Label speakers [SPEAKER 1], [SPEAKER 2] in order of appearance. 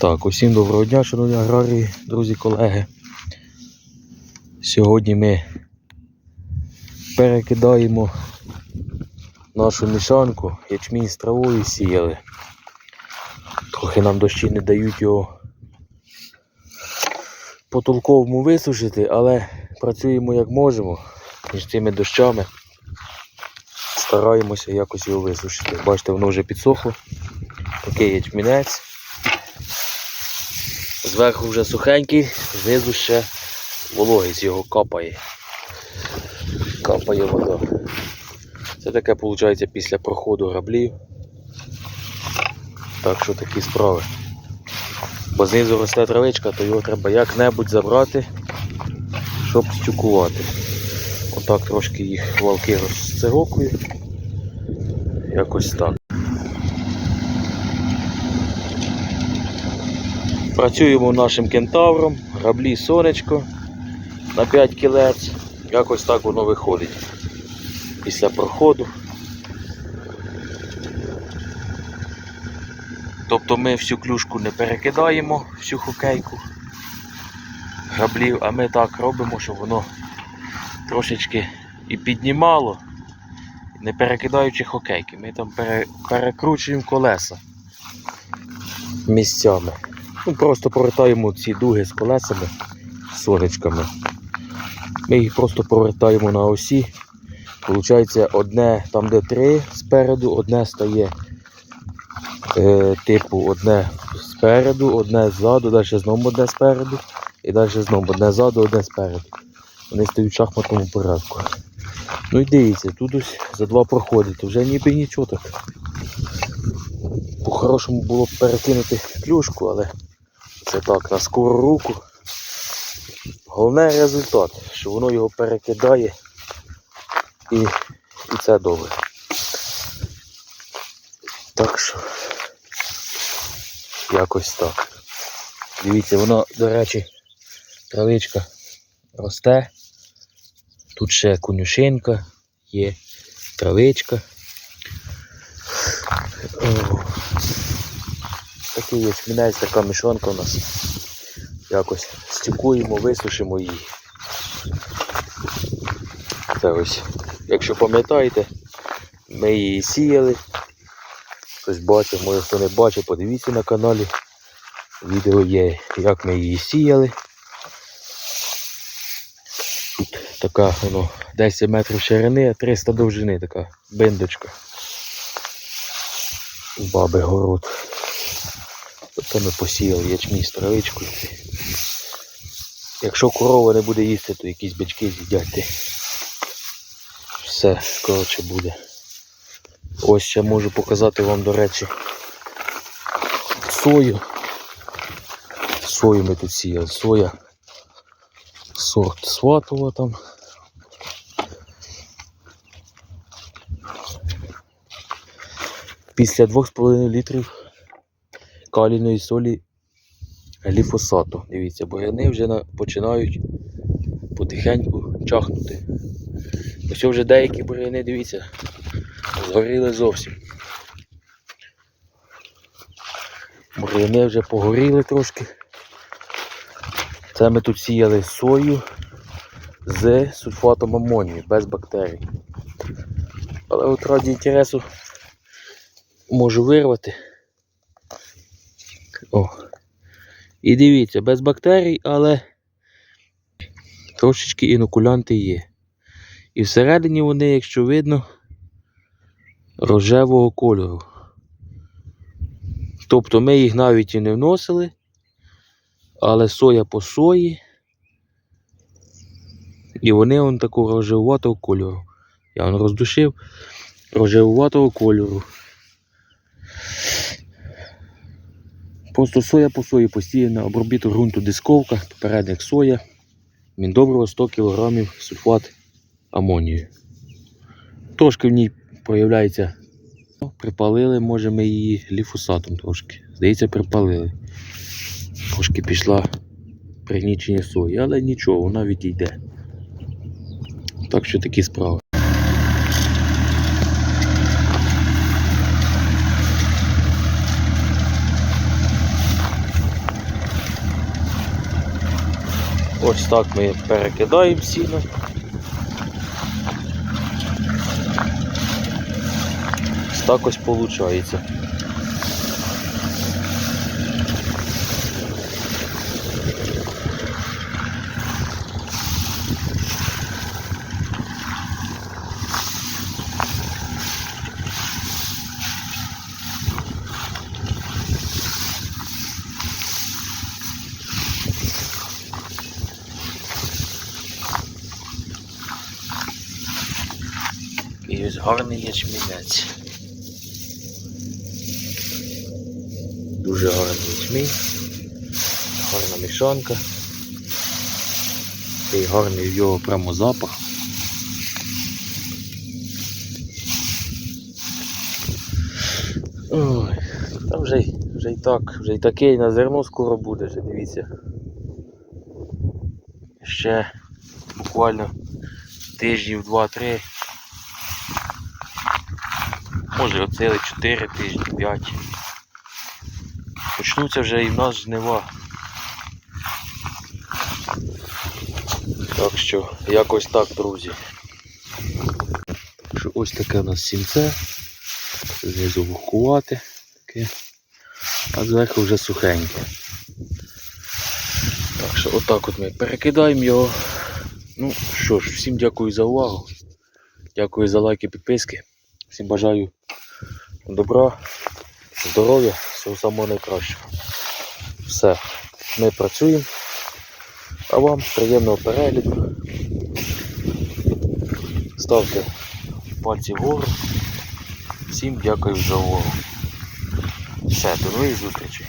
[SPEAKER 1] Так, усім доброго дня, шановні аграрії, друзі, колеги. Сьогодні ми перекидаємо нашу мішанку, ячмінь з травою сіяли. Трохи нам дощі не дають його по толковому висушити, але працюємо як можемо між цими дощами. Стараємося якось його висушити. Бачите, воно вже підсохло. Такий ячмінець. Зверху вже сухенький, знизу ще вологий з його капає. Капає вода. Це таке виходить після проходу граблів. Так що такі справи. Бо знизу росте травичка, то його треба як-небудь забрати, щоб стюкувати. Отак трошки їх валки розцирокую. Якось так. Працюємо нашим кентавром, граблі сонечко на 5 кілець. Якось так воно виходить після проходу. Тобто ми всю клюшку не перекидаємо, всю хокейку граблів, а ми так робимо, щоб воно трошечки і піднімало, не перекидаючи хокейки. Ми там пере- перекручуємо колеса місцями. Ну, просто повертаємо ці дуги з колесами, з сонечками. Ми їх просто повертаємо на осі. Получається, одне там, де три спереду, одне стає е, типу одне спереду, одне ззаду, далі знову одне спереду, і далі знову одне ззаду, одне спереду. Вони стають в шахматному порядку. Ну і дивіться, тут ось за два проходи, то вже ніби нічого так. По-хорошому було б перекинути клюшку, але це так, на скору руку. Головне результат, що воно його перекидає і, і це добре. Так що якось так. Дивіться, воно, до речі, травичка росте. Тут ще конюшинка, є травичка. Такий є смінець, така мішанка у нас. Якось стікуємо, висушимо її. Це ось, якщо пам'ятаєте, ми її сіяли. Хтось бачив, може хто не бачив, подивіться на каналі. Відео є, як ми її сіяли. Тут така воно 10 метрів ширини, а 300 довжини така биндочка. Баби город. Тобто ми посіяли ячмінь з травичкою. Якщо корова не буде їсти, то якісь бички з'їдять. Все, коротше, буде. Ось ще можу показати вам, до речі, сою. Сою ми тут сіяли. Соя. Сорт сватова там. Після 2,5 літрів калійної солі гліфосату. Дивіться, буряни вже починають потихеньку чахнути. Ось вже деякі буряни, дивіться, згоріли зовсім. Буряни вже погоріли трошки. Це ми тут сіяли сою з сульфатом амонію, без бактерій. Але от раді інтересу можу вирвати. О. І дивіться, без бактерій, але трошечки інокулянти є. І всередині вони, якщо видно, рожевого кольору. Тобто ми їх навіть і не вносили, але соя по сої. І вони вон такого рожевуватого кольору. Я вон роздушив рожевуватого кольору. Просто соя по сої постійно обробіток ґрунту дисковка, попередник соя, міндобриво 100 кг сульфат амонію. Трошки в ній проявляється. Припалили, може ми її ліфосатом трошки. Здається, припалили. Трошки пішла пригнічення сої, але нічого, вона відійде. Так що такі справи. Ось так ми перекидаємо сіно. Ось так ось виходить. І ось гарний ячмінець. Дуже гарний ячмінь. Гарна мішанка. Такий гарний його прямо запах. Ой, та вже, й- вже і так, вже і такий на зерно скоро буде, вже дивіться. Ще буквально тижнів 2-3 Може оцели 4 тижні, 5. Почнуться вже і в нас жнива. Так що, якось так, друзі. Що ось таке у нас сінце. Знизу вухувати таке. А зверху вже сухеньке. Так що отак от ми перекидаємо його. Ну що ж, всім дякую за увагу. Дякую за лайки, підписки. Всім бажаю добра, здоров'я, всього самого найкращого. Все, ми працюємо. А вам приємного перегляду. Ставте пальці вгору. Всім дякую за увагу. Все, до нових зустрічей.